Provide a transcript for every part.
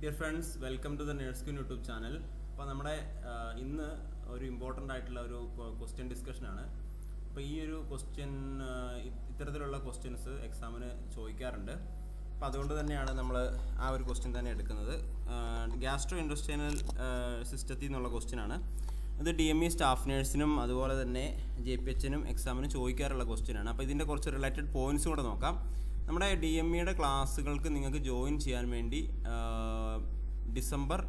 Dear friends welcome to the Nursekin YouTube channel അപ്പോൾ നമ്മുടെ ഇന്ന് ഒരു ഇമ്പോർട്ടന്റ് ആയിട്ടുള്ള ഒരു ക്വസ്റ്റ്യൻ ഡിസ്കഷനാണ് അപ്പോൾ ഈ ഒരു ക്വസ്റ്റ്യൻ ഇത്തരത്തിലുള്ള ക്വസ്റ്റ്യൻസ് എക്സാമിന് ചോദിക്കാറുണ്ട്. അപ്പോൾ അതുകൊണ്ട് തന്നെയാണ് നമ്മൾ ആ ഒരു ക്വസ്റ്റ്യൻ തന്നെ എടുക്കുന്നത്. ഗ്യാസ്ട്രോ ഇൻഡസ്ട്രിയൽ സിസ്റ്റത്തിൽ നിന്നുള്ള ക്വസ്റ്റ്യനാണ് ഇത് ഡി എം ഇ സ്റ്റാഫ് നേഴ്സിനും അതുപോലെ തന്നെ ജെ പി എച്ചിനും എക്സാമിന് ചോദിക്കാറുള്ള ക്വസ്റ്റ്യനാണ് അപ്പോൾ ഇതിന്റെ കുറച്ച് റിലേറ്റഡ് പോയിന്റ്സ് കൂടെ നോക്കാം. നമ്മുടെ ഡി എം ഇയുടെ ക്ലാസ്സുകൾക്ക് നിങ്ങൾക്ക് ജോയിൻ ചെയ്യാൻ വേണ്ടി ഡിസംബർ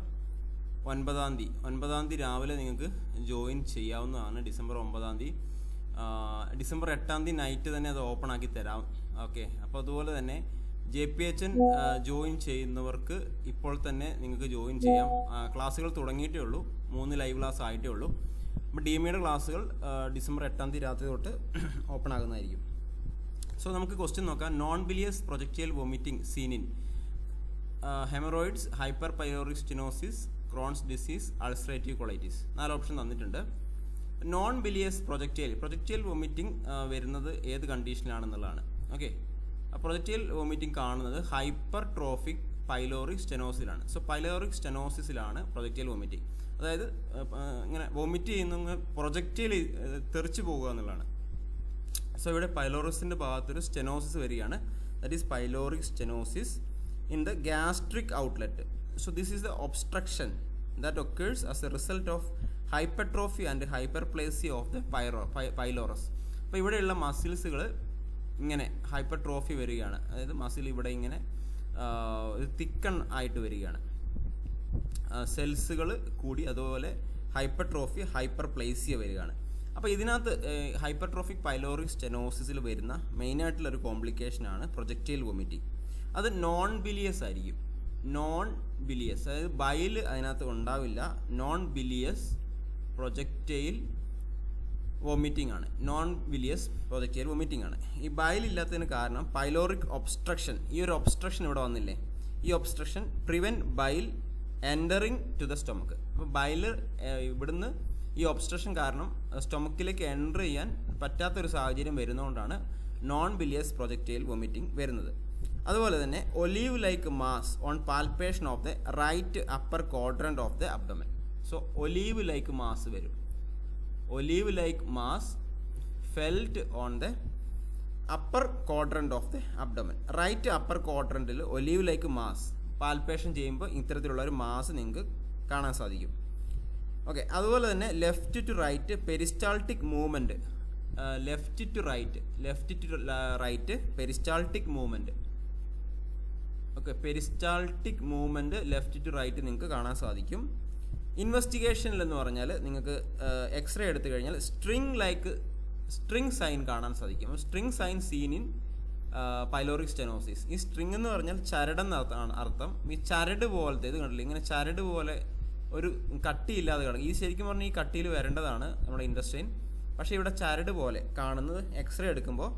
ഒൻപതാം തീയതി. ഒൻപതാം തീയതി രാവിലെ നിങ്ങൾക്ക് ജോയിൻ ചെയ്യാവുന്നതാണ്. ഡിസംബർ ഒമ്പതാം തീയതി. ഡിസംബർ എട്ടാം തീയതി നൈറ്റ് തന്നെ അത് ഓപ്പൺ ആക്കി തരാം. ഓക്കെ. അപ്പോൾ അതുപോലെ തന്നെ J P H N join ചെയ്യുന്നവർക്ക് ഇപ്പോൾ തന്നെ നിങ്ങൾക്ക് ജോയിൻ ചെയ്യാം. ക്ലാസ്സുകൾ തുടങ്ങിയിട്ടേ ഉള്ളൂ. മൂന്ന് ലൈവ് ക്ലാസ് ആയിട്ടേ ഉള്ളൂ. അപ്പോൾ ഡി എം ക്ലാസ്സുകൾ ഡിസംബർ എട്ടാം തീയതി രാത്രി തൊട്ട് ഓപ്പൺ ആകുന്നതായിരിക്കും. സോ നമുക്ക് ക്വസ്റ്റ്യൻ നോക്കാം. Non bilious projectile vomiting seen in. Haemorrhoids hyper pyloric stenosis Crohn's disease ulcerative colitis. നാല് ഓപ്ഷൻ തന്നിട്ടുണ്ട്. Non bilious projectile. Projectile vomiting വരുന്നത് ഏത് കണ്ടീഷനിലാണെന്നുള്ളതാണ്. ഓക്കെ? പ്രൊജക്റ്റൈൽ വോമിറ്റിംഗ് കാണുന്നത് ഹൈപ്പർ ട്രോഫിക് പൈലോറിക് സ്റ്റെനോസിലാണ്. സോ പൈലോറിക് സ്റ്റെനോസിസിലാണ് പ്രൊജക്റ്റൈൽ വോമിറ്റിംഗ്. അതായത് ഇങ്ങനെ വോമിറ്റ് ചെയ്യുന്ന പ്രൊജക്റ്റൈൽ തെറിച്ചു പോകുക എന്നുള്ളതാണ്. സോ ഇവിടെ പൈലോറിസിന്റെ ഭാഗത്തൊരു സ്റ്റെനോസിസ് വരികയാണ്. That is pyloric stenosis the gastric outlet so this is the obstruction that occurs as a result of hypertrophy and hyperplasia of the pyro pylorus അപ്പോൾ ഇവിടെയുള്ള മസിൽസുകൾ ഇങ്ങനെ ഹൈപ്പർട്രോഫി വരികയാണ്. അതായത് മസിൽ ഇവിടെ ഇങ്ങനെ തിക്കൺ ആയിട്ട് വരികയാണ്. സെൽസുകൾ കൂടി അതുപോലെ ഹൈപ്പർട്രോഫി ഹൈപ്പർപ്ലേസിയ വരികയാണ്. അപ്പോൾ ഇതിനകത്ത് ഹൈപ്പർട്രോഫിക് പൈലോറിക് സ്റ്റെനോസിസിൽ വരുന്ന മെയിനായിട്ടുള്ള ഒരു കോംപ്ലിക്കേഷനാണ് പ്രൊജക്റ്റൈൽ വൊമിറ്റിംഗ് അത് നോൺ ബിലിയസ് ആയിരിക്കും. നോൺ ബിലിയസ് അതായത് ബൈൽ അതിനകത്ത് ഉണ്ടാവില്ല. നോൺ ബിലിയസ് പ്രൊജക്റ്റൈൽ വോമിറ്റിംഗ് ആണ്. നോൺ ബിലിയസ് പ്രൊജക്റ്റൈൽ വോമിറ്റിംഗ് ആണ്. ഈ ബയൽ ഇല്ലാത്തതിന് കാരണം പൈലോറിക് ഒബ്സ്ട്രക്ഷൻ ഈ ഒരു ഒബ്സ്ട്രക്ഷൻ ഇവിടെ വന്നില്ലേ? ഈ obstruction prevent bile entering to the stomach അപ്പോൾ ബൈൽ ഇവിടുന്ന് ഈ ഒബ്സ്ട്രക്ഷൻ കാരണം സ്റ്റൊമക്കിലേക്ക് എന്റർ ചെയ്യാൻ പറ്റാത്തൊരു സാഹചര്യം വരുന്നതുകൊണ്ടാണ് നോൺ ബിലിയസ് പ്രൊജക്റ്റൈൽ വോമിറ്റിംഗ് വരുന്നത്. അതുപോലെ തന്നെ olive like mass on palpation of the right upper quadrant of the abdomen. So olive like mass വരും. Olive like mass felt on the upper quadrant of the abdomen. Right upper ക്വാഡ്രന്റിൽ olive like mass palpation ചെയ്യുമ്പോൾ ഇത്തരത്തിലുള്ള ഒരു mass നിങ്ങൾക്ക് കാണാൻ സാധിക്കും. Okay അതുപോലെ തന്നെ left to right peristaltic movement left to right left to right peristaltic movement okay peristaltic movement left to right നിങ്ങൾക്ക് കാണാൻ സാധിക്കും. ഇൻവെസ്റ്റിഗേഷനിൽ എന്ന് പറഞ്ഞാൽ നിങ്ങൾക്ക് എക്സ്റേ എടുത്തു കഴിഞ്ഞാൽ സ്ട്രിങ് ലൈക്ക് സ്ട്രിങ് സൈൻ കാണാൻ സാധിക്കും. String sign seen in pyloric stenosis. ഈ സ്ട്രിങ് എന്ന് പറഞ്ഞാൽ ചരടെന്ന് അർത്ഥമാണ് അർത്ഥം. ഈ ചരട് പോലത്തെ ഇത് കണ്ടില്ല? ഇങ്ങനെ ചരട് പോലെ ഒരു കട്ടിയില്ലാതെ കാണും. ഈ ശരിക്കും പറഞ്ഞാൽ ഈ കട്ടിയിൽ വരേണ്ടതാണ് നമ്മുടെ ഇൻഡസ്ട്രീൻ പക്ഷേ ഇവിടെ ചരട് പോലെ കാണുന്നത് എക്സ്റേ എടുക്കുമ്പോൾ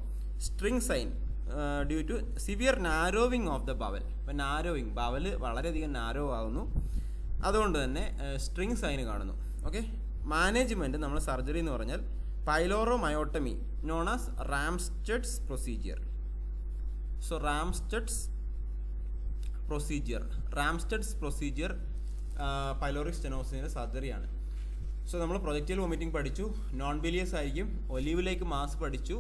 string sign. Due to severe narrowing of the bowel ഇപ്പം നാരോവിങ് ബവൽ വളരെയധികം നാരോ ആകുന്നു അതുകൊണ്ട് തന്നെ സ്ട്രിങ് സൈന് കാണുന്നു. ഓക്കെ മാനേജ്മെന്റ് നമ്മൾ സർജറി എന്ന് പറഞ്ഞാൽ pyloromyotomy known as Ramstedt's procedure so Ramstedt's procedure Ramstedt's procedure pyloric സ്റ്റെനോസിന്റെ സർജറിയാണ് സോ നമ്മൾ പ്രൊജക്റ്റൈൽ വോമിറ്റിംഗ് പഠിച്ചു. നോൺ ബിലിയസ് ആയിരിക്കും ഒലീവിലേക്ക് മാസ് പഠിച്ചു.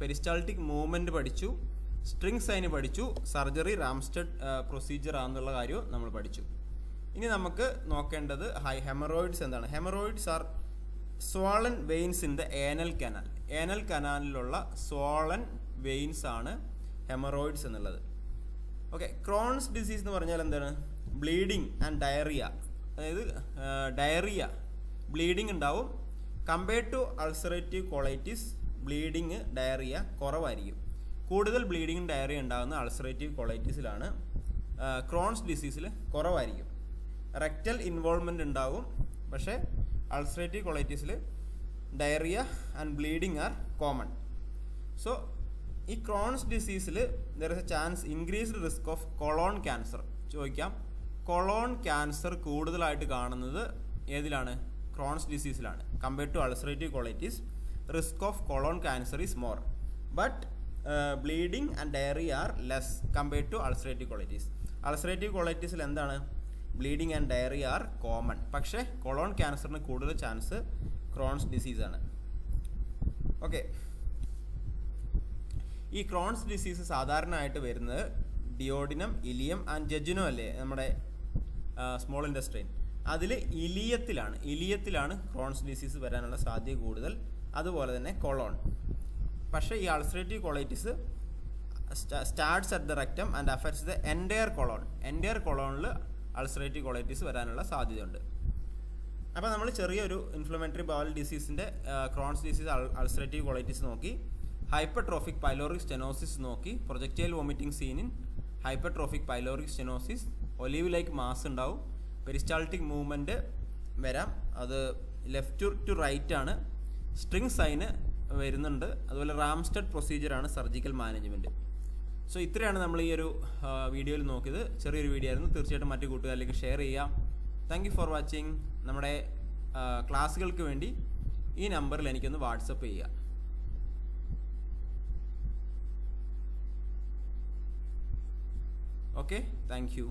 പെരിസ്റ്റാൾട്ടിക് മൂവ്മെന്റ് പഠിച്ചു സ്ട്രിങ് സൈന് പഠിച്ചു സർജറി റാംസ്റ്റഡ് പ്രൊസീജിയർ ആണെന്നുള്ള കാര്യവും നമ്മൾ പഠിച്ചു. ഇനി നമുക്ക് നോക്കേണ്ടത് ഹൈ ഹെമറോയിഡ്സ് എന്താണ്. Hemorrhoids are swollen veins in the anal canal anal കനാലിലുള്ള swollen veins ആണ് ഹെമറോയിഡ്സ് എന്നുള്ളത്. ഓക്കെ ക്രോൺസ് ഡിസീസ് എന്ന് പറഞ്ഞാൽ എന്താണ്? ബ്ലീഡിങ് ആൻഡ് ഡയറിയ അതായത് ഡയറിയ ബ്ലീഡിങ് ഉണ്ടാവും. Compared to ulcerative colitis bleeding diarrhoea കുറവായിരിക്കും. കൂടുതൽ ബ്ലീഡിങ് ഡയറിയ ഉണ്ടാകുന്ന അൾസറേറ്റീവ് കൊളൈറ്റിസിലാണ് ക്രോൺസ് ഡിസീസിൽ കുറവായിരിക്കും. റെക്റ്റൽ ഇൻവോൾവ്മെന്റ് ഉണ്ടാവും പക്ഷേ ulcerative കൊളൈറ്റിസിൽ diarrhoea and bleeding are common. So ഈ Crohn's ഡിസീസിൽ there is a chance increased risk of colon cancer ചോദിക്കാം. കൊളോൺ ക്യാൻസർ കൂടുതലായിട്ട് കാണുന്നത് ഏതിലാണ്? Crohn's ഡിസീസിലാണ്. Compared to ulcerative colitis risk of colon cancer is more but bleeding and diarrhoea are less compared to ulcerative colitis ulcerative കൊളൈറ്റീസിൽ എന്താണ്? Bleeding and diarrhoea are common പക്ഷേ colon ക്യാൻസറിന് കൂടുതൽ chance Crohn's ഡിസീസാണ് okay ഈ Crohn's disease സാധാരണയായിട്ട് വരുന്നത് duodenum ileum and ജെജുനോ അല്ലേ? നമ്മുടെ സ്മോൾ ഇൻഡസ്ട്രീൻ അതിൽ ഇലിയത്തിലാണ്. ഇലിയത്തിലാണ് ക്രോൺസ് ഡിസീസ് വരാനുള്ള സാധ്യത കൂടുതൽ. അതുപോലെ തന്നെ കൊളോൺ പക്ഷേ ഈ ulcerative colitis starts at the rectum and affects the entire colon entire കൊളോണിൽ ulcerative colitis വരാനുള്ള സാധ്യതയുണ്ട്. അപ്പോൾ നമ്മൾ ചെറിയൊരു ഇൻഫ്ലമേറ്ററി ബവൽ ഡിസീസിന്റെ ക്രോൺസ് ഡിസീസ് അൾസറേറ്റീവ് കൊളൈറ്റിസ് നോക്കി. ഹൈപ്പർട്രോഫിക് പൈലോറിക് സ്റ്റെനോസിസ് നോക്കി. Projectile vomiting seen in hypertrophic pyloric stenosis olive like mass ഉണ്ടാവും. Peristaltic movement വരാം. അത് ലെഫ്റ്റ് ടു റൈറ്റ് ആണ്. സ്ട്രിങ് സൈന് വരുന്നുണ്ട്. അതുപോലെ റാംസ്റ്റഡ് പ്രൊസീജിയറാണ് സർജിക്കൽ മാനേജ്മെന്റ് സോ ഇത്രയാണ് നമ്മൾ ഈ ഒരു വീഡിയോയിൽ നോക്കിയത്. ചെറിയൊരു വീഡിയോ ആയിരുന്നു. തീർച്ചയായിട്ടും മറ്റു കൂട്ടുകാരിലേക്ക് ഷെയർ ചെയ്യാം. താങ്ക് ഫോർ വാച്ചിങ് നമ്മുടെ ക്ലാസ്സുകൾക്ക് വേണ്ടി ഈ നമ്പറിൽ എനിക്കൊന്ന് വാട്സപ്പ് ചെയ്യുക ഓക്കെ താങ്ക് യു